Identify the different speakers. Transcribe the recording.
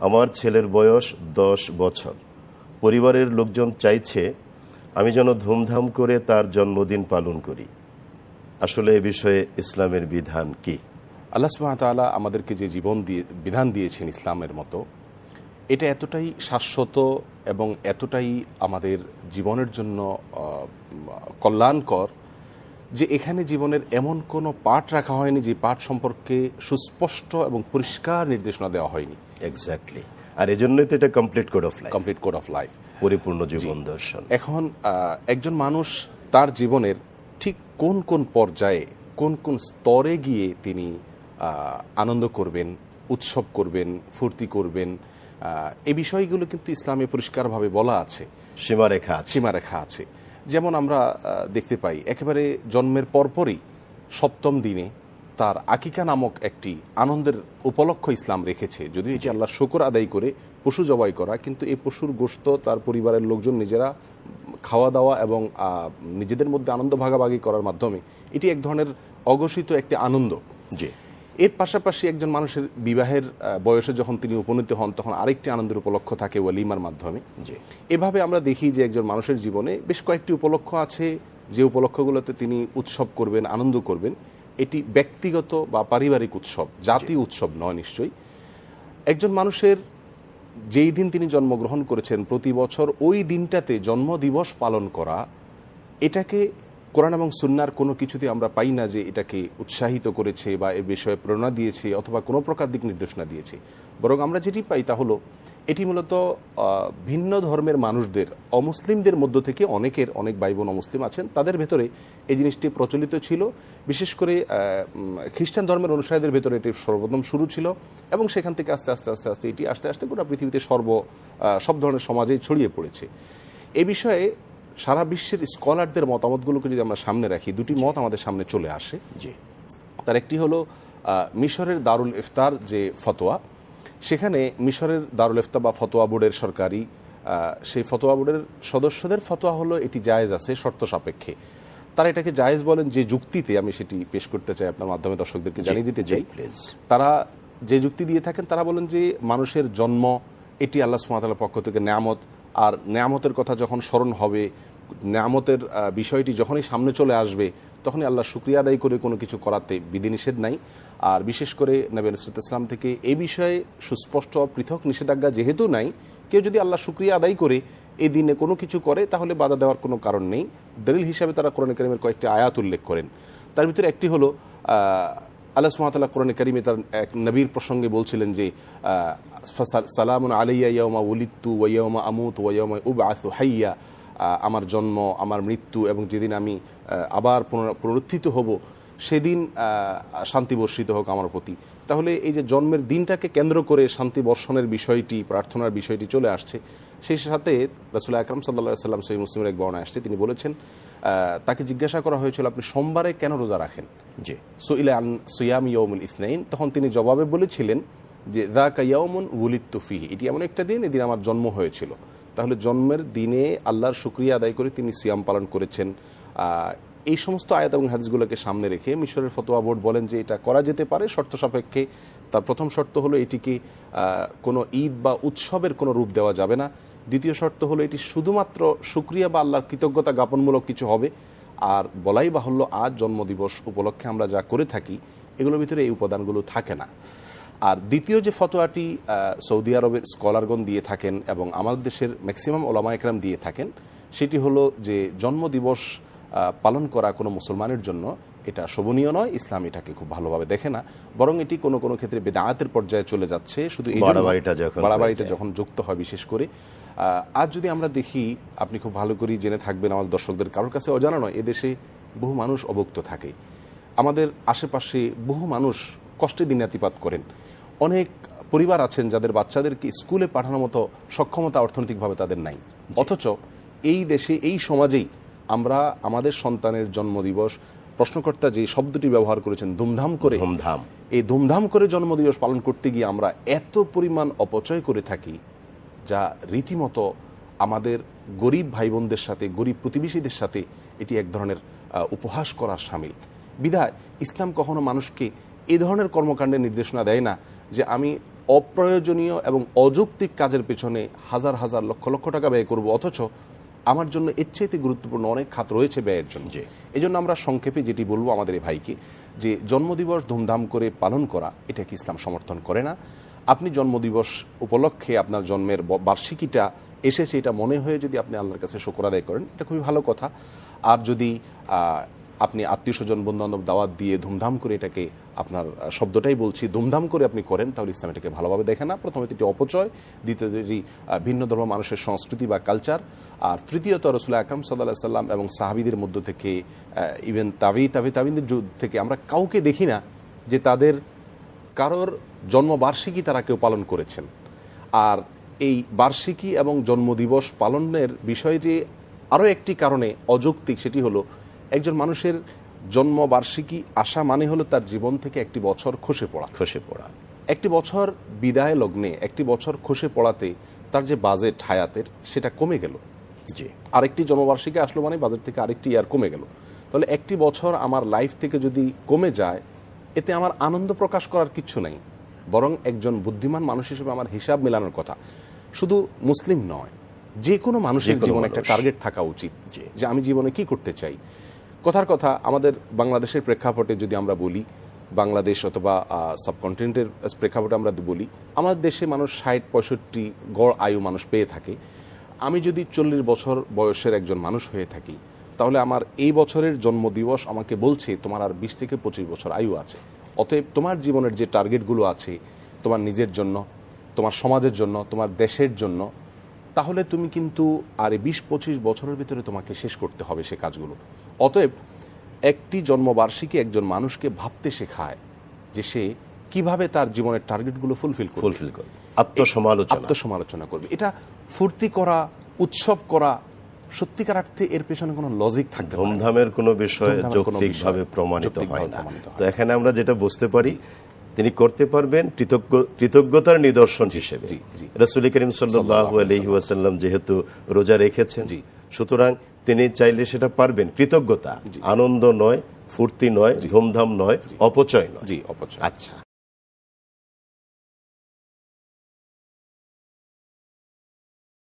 Speaker 1: আমার ছেলের বয়স দশ বছর। পরিবারের লোকজন চাইছে আমি যেন ধুমধাম করে তার জন্মদিন পালন করি। আসলে এ বিষয়ে ইসলামের বিধান কি?
Speaker 2: আল্লাহ সুবাহতালা আমাদেরকে যে জীবন দিয়ে, বিধান দিয়েছেন ইসলামের মতো, এটা এতটাই শাশ্বত এবং এতটাই আমাদের জীবনের জন্য কল্যাণকর যে এখানে জীবনের এমন কোনো পাঠ রাখা হয়নি যে পাঠ সম্পর্কে সুস্পষ্ট এবং পরিষ্কার নির্দেশনা দেওয়া হয়নি।
Speaker 1: এক্স্যাক্টলি আর এজন্যই তো এটা complete code of life
Speaker 2: complete code of life
Speaker 1: পরিপূর্ণ জীবন দর্শন।
Speaker 2: এখন একজন মানুষ তার জীবনের ঠিক কোন কোন পর্যায়ে কোন কোন স্তরে গিয়ে তিনি আনন্দ করবেন উৎসব করবেন ফুর্তি করবেন এই বিষয়গুলো কিন্তু ইসলামে পরিষ্কারভাবে বলা আছে।
Speaker 1: সীমারেখা
Speaker 2: সীমারেখা আছে। যেমন আমরা দেখতে পাই, একেবারে জন্মের পরপরই সপ্তম দিনে তার আকিকা নামক একটি আনন্দের উপলক্ষ ইসলাম রেখেছে। যদিও এটি আল্লাহ শুকর আদায় করে, পশু জবাই করা, কিন্তু এই পশুর গোশত, তার পরিবারের লোকজন নিজেরা খাওয়া দাওয়া এবং নিজেদের মধ্যে আনন্দ ভাগাভাগি করার মাধ্যমে এটি এক ধরনের অঘোষিত একটি আনন্দ
Speaker 1: জি
Speaker 2: এর পাশাপাশি একজন মানুষের বিবাহের বয়সে যখন তিনি উপনীত হন তখন আরেকটি আনন্দের উপলক্ষ থাকে ওয়ালিমার মাধ্যমে। এভাবে আমরা দেখি যে একজন মানুষের জীবনে বেশ কয়েকটি উপলক্ষ আছে যে উপলক্ষগুলোতে তিনি উৎসব করবেন আনন্দ করবেন। এটি ব্যক্তিগত বা পারিবারিক উৎসব জাতীয় উৎসব নয় নিশ্চয়ই। একজন মানুষের যেই দিন তিনি জন্মগ্রহণ করেছেন প্রতি বছর ওই দিনটাতে জন্মদিবস পালন করা এটাকে কোরআন এবং সুন্নার কোনো কিছুতে আমরা পাই না যে এটাকে উৎসাহিত করেছে বা এ বিষয়ে প্রেরণা দিয়েছে অথবা কোনো প্রকার দিক নির্দেশনা দিয়েছে। বরং আমরা যেটি পাই তা হলো, এটি মূলত ভিন্ন ধর্মের মানুষদের, অমুসলিমদের মধ্য থেকে অনেকের, অনেক ভাই বোন অমুসলিম আছেন, তাদের ভেতরে এই জিনিসটি প্রচলিত ছিল। বিশেষ করে খ্রিস্টান ধর্মের অনুসারীদের ভেতরে এটি সর্বপ্রথম শুরু ছিল এবং সেখান থেকে আস্তে আস্তে আস্তে আস্তে এটি আস্তে আস্তে গোটা পৃথিবীতে সর্ব সব ধরনের সমাজেই ছড়িয়ে পড়েছে। এ বিষয়ে সারা বিশ্বের স্কলারদের মতামতগুলোকে যদি আমরা সামনে রাখি দুটি মত আমাদের সামনে চলে আসে।
Speaker 1: জি।
Speaker 2: তার একটি হলো মিশরের দারুল ইফতার যে ফতোয়া সেখানে মিশরের দারুল ইফতা বা ফতোয়া বোর্ডের সরকারি সেই ফতোয়া বোর্ডের সদস্যদের ফতোয়া হলো এটি জায়েজ আছে শর্ত সাপেক্ষে। তারা এটাকে জায়েজ বলেন যে যুক্তিতে আমি সেটি পেশ করতে চাই আপনার মাধ্যমে দর্শকদেরকে জানিয়ে দিতে চাই
Speaker 1: প্লিজ
Speaker 2: তারা যে যুক্তি দিয়ে থাকেন তারা বলেন যে মানুষের জন্ম এটি আল্লাহ সুমাতালার পক্ষ থেকে নেয়ামত আর নেয়ামতের কথা যখন স্মরণ হবে, নেয়ামতের বিষয়টি যখনই সামনে চলে আসবে, তখনই আল্লাহ শুক্রিয়া আদায় করে কোনো কিছু করাতে বিধিনিষেধ নাই। আর বিশেষ করে নবী নসরত ইসলাম থেকে এ বিষয়ে সুস্পষ্ট, পৃথক নিষেধাজ্ঞা যেহেতু নাই, কেউ যদি আল্লাহ শুক্রিয়া আদায় করে এই দিনে কোনো কিছু করে, তাহলে বাধা দেওয়ার কোনো কারণ নেই। দলিল হিসাবে তারা কোরআন করিমের কয়েকটি আয়াত উল্লেখ করেন। তার ভিতরে একটি হলো আল্লাহ সুমাতাল্লাহ কোরআন করিমে তার এক নবীর প্রসঙ্গে বলছিলেন যে সালাম আলাইয়া ইয়াউমা উলিত্তু ওয়াইয়াউমা আমুত ওয়াইয়াউমা উব আসু হাইয়া। আমার জন্ম, আমার মৃত্যু এবং যেদিন আমি আবার পুনরা- পুনরুত্থিত হব, সেদিন শান্তি বর্ষিত হোক আমার প্রতি। তাহলে এই যে জন্মের দিনটাকে কেন্দ্র করে শান্তি বর্ষণের বিষয়টি, প্রার্থনার বিষয়টি চলে আসছে, সেই সাথে রাসুল আকরম সাল্লা সাল্লাম সহি মুসলিমের এক বর্ণায় আসছে। তিনি বলেছেন তাকে জিজ্ঞাসা করা হয়েছিল আপনি সোমবারে কেন রোজা রাখেন?
Speaker 1: জি।
Speaker 2: সুইলে আন সুয়াম ইয়মুল ইসনাইন। তখন তিনি জবাবে বলেছিলেন যে দা কাইয়ামুন উলিত্তু ফিহি। এটি এমন একটা দিন এদিন আমার জন্ম হয়েছিল। তাহলে জন্মের দিনে আল্লাহর শুক্রিয়া আদায় করে তিনি সিয়াম পালন করেছেন। এই সমস্ত আয়াত এবং হাদিসগুলোকে সামনে রেখে মিশরের ফতোয়া বোর্ড বলেন যে এটা করা যেতে পারে। শর্ত সাপেক্ষে তার প্রথম শর্ত হলো এটিকে কোনো ঈদ বা উৎসবের কোনো রূপ দেওয়া যাবে না। দ্বিতীয় শর্ত হলো এটি শুধুমাত্র শুক্রিয়া বা আল্লাহর কৃতজ্ঞতা জ্ঞাপনমূলক কিছু হবে। আর বলাই বাহুল্য আজ জন্মদিবস উপলক্ষে আমরা যা করে থাকি, এগুলোর ভিতরে এই উপাদানগুলো থাকে না। আর দ্বিতীয় যে ফতোয়াটি সৌদি আরবের স্কলারগণ দিয়ে থাকেন এবং আমাদের দেশের ম্যাক্সিমাম ওলামা একরাম দিয়ে থাকেন, সেটি হলো যে জন্মদিবস পালন করা কোনো মুসলমানের জন্য এটা শোভনীয় নয় ইসলাম এটাকে খুব ভালোভাবে দেখে না। বরং এটি কোনো কোনো ক্ষেত্রে বেদায়াতের পর্যায়ে চলে যাচ্ছে। শুধু
Speaker 1: বাড়াবাড়িটা যখন
Speaker 2: যুক্ত হয় বিশেষ করে। আজ যদি আমরা দেখি আপনি খুব ভালো করেই জেনে থাকবেন আমাদের দর্শকদের কারোর কাছে অজানা নয় এদেশে বহু মানুষ অভুক্ত থাকে। আমাদের আশেপাশে বহু মানুষ কষ্টে দিনাতিপাত করেন। অনেক পরিবার আছেন যাদের বাচ্চাদেরকে স্কুলে পাঠানোর মতো সক্ষমতা অর্থনৈতিকভাবে তাদের নাই। অথচ এই দেশে এই সমাজেই আমরা আমাদের সন্তানের জন্মদিবস প্রশ্নকর্তা যে শব্দটি ব্যবহার করেছেন ধুমধাম করে
Speaker 1: ধুমধাম।
Speaker 2: এই ধুমধাম করে জন্মদিবস পালন করতে গিয়ে আমরা এত পরিমাণ অপচয় করে থাকি যা রীতিমতো আমাদের গরিব ভাই বোনদের সাথে গরিব প্রতিবেশীদের সাথে এটি এক ধরনের উপহাস করার সামিল। বিধায় ইসলাম কখনো মানুষকে এ ধরনের কর্মকাণ্ডের নির্দেশনা দেয় না যে আমি অপ্রয়োজনীয় এবং অযৌক্তিক কাজের পেছনে হাজার হাজার লক্ষ লক্ষ টাকা ব্যয় করব অথচ আমার জন্য এর চাইতে গুরুত্বপূর্ণ অনেক খাত রয়েছে ব্যয়ের জন্য।
Speaker 1: যে
Speaker 2: এই জন্য আমরা সংক্ষেপে যেটি বলব আমাদের এই ভাইকে যে জন্মদিবস ধুমধাম করে পালন করা এটা কি ইসলাম সমর্থন করে না। আপনি জন্মদিবস উপলক্ষে আপনার জন্মের ব- বার্ষিকীটা এসেছে এটা মনে হয়ে যদি আপনি আল্লাহর কাছে শোকর আদায় করেন এটা খুবই ভালো কথা। আর যদি আপনি আত্মীয় স্বজন বন্ধু বান্ধব দাওয়াত দিয়ে ধুমধাম করে এটাকে আপনার শব্দটাই বলছি, ধুমধাম করে আপনি করেন, তাহলে ইসলাম এটাকে ভালোভাবে দেখে না। প্রথমত এটি অপচয় দ্বিতীয়ত এটি ভিন্ন ধর্ম মানুষের সংস্কৃতি বা কালচার আর তৃতীয়ত রসুল আকরম সাল্লাহ সাল্লাম এবং সাহাবিদের মধ্য থেকে ইভেন তাবি তাবি তাবিদের যুগ থেকে আমরা কাউকে দেখি না যে তাদের কারোর জন্মবার্ষিকী তারা কেউ পালন করেছেন। আর এই বার্ষিকী এবং জন্মদিবস পালনের বিষয়টি আরও একটি কারণে অযৌক্তিক, সেটি হলো একজন মানুষের জন্মবার্ষিকী আসা মানে হলো তার জীবন থেকে একটি বছর খসে পড়া।
Speaker 1: খসে পড়া।
Speaker 2: একটি বছর বিদায় লগ্নে একটি বছর খসে পড়াতে তার যে বাজেট হায়াতের সেটা কমে গেল।
Speaker 1: জি।
Speaker 2: আরেকটি জন্মবার্ষিকী আসলো মানে বাজেট থেকে আরেকটি ইয়ার কমে গেল। তাহলে একটি বছর আমার লাইফ থেকে যদি কমে যায় এতে আমার আনন্দ প্রকাশ করার কিছু নেই। বরং একজন বুদ্ধিমান মানুষ হিসেবে আমার হিসাব মেলানোর কথা। শুধু মুসলিম নয় যে কোনো মানুষের জীবনে একটা টার্গেট থাকা উচিত যে আমি জীবনে কি করতে চাই। কথার কথা, আমাদের বাংলাদেশের প্রেক্ষাপটে যদি আমরা বলি, বাংলাদেশ অথবা সাবকন্টিনেন্টের প্রেক্ষাপটে আমরা বলি, আমাদের দেশে মানুষ ষাট, পঁয়ষট্টি গড় আয়ু মানুষ পেয়ে থাকে। আমি যদি চল্লিশ বছর বয়সের একজন মানুষ হয়ে থাকি, তাহলে আমার এই বছরের জন্মদিবস আমাকে বলছে, তোমার আর বিশ থেকে পঁচিশ বছর আয়ু আছে। অতএব তোমার জীবনের যে টার্গেটগুলো আছে, তোমার নিজের জন্য, তোমার সমাজের জন্য, তোমার দেশের জন্য তাহলে তুমি কিন্তু আর বিশ পঁচিশ বছরের ভিতরে তোমাকে শেষ করতে হবে সে কাজগুলো। অতএব একটি জন্মবার্ষিকী একজন মানুষকে ভাবতে শেখায় যে সে কীভাবে তার জীবনের টার্গেটগুলো ফুলফিল করবে।
Speaker 1: ফুলফিল করবে। আত্মসমালোচনা।
Speaker 2: আত্মসমালোচনা করবে। এটা ফুর্তি করা উৎসব করা সত্যিকার অর্থে এর পেছনে কোনো লজিক থাকতে
Speaker 1: ধুমধামের কোনো বিষয় যৌক্তিকভাবে প্রমাণিত হয় না। তো এখানে আমরা যেটা বুঝতে পারি তিনি করতে পারবেন কৃতজ্ঞতার নিদর্শন হিসেবে। রসুল করিম সাল্লাসাল্লাম যেহেতু রোজা রেখেছেন। সুতরাং তিনি চাইলে সেটা পারবেন। কৃতজ্ঞতা আনন্দ নয় ফুর্তি নয় ধুমধাম নয় অপচয় নয়।
Speaker 2: জি অপচয়।
Speaker 1: আচ্ছা।